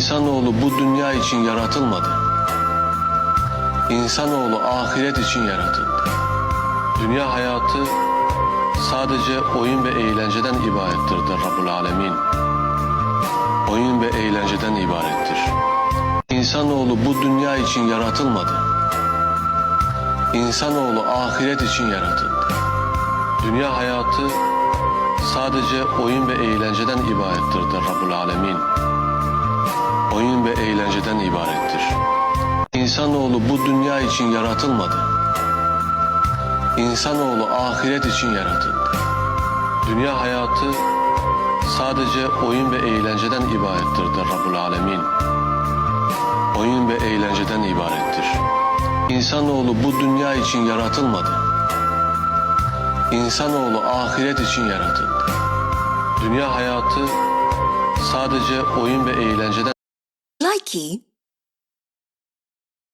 İnsanoğlu bu dünya için yaratılmadı. İnsanoğlu ahiret için yaratıldı. Dünya hayatı sadece oyun ve eğlenceden ibarettir der Rabbul Alemin. Oyun ve eğlenceden ibarettir. İnsanoğlu bu dünya için yaratılmadı. İnsanoğlu ahiret için yaratıldı. Dünya hayatı sadece oyun ve eğlenceden ibarettir der Rabbul Alemin. Eğlenceden ibarettir. İnsanoğlu bu dünya için yaratılmadı. İnsanoğlu ahiret için yaratıldı. Dünya hayatı sadece oyun ve eğlenceden ibarettir der Rabbul Alemin. Oyun ve eğlenceden ibarettir. İnsanoğlu bu dünya için yaratılmadı. İnsanoğlu ahiret için yaratıldı. Dünya hayatı sadece oyun ve eğlenceden Nike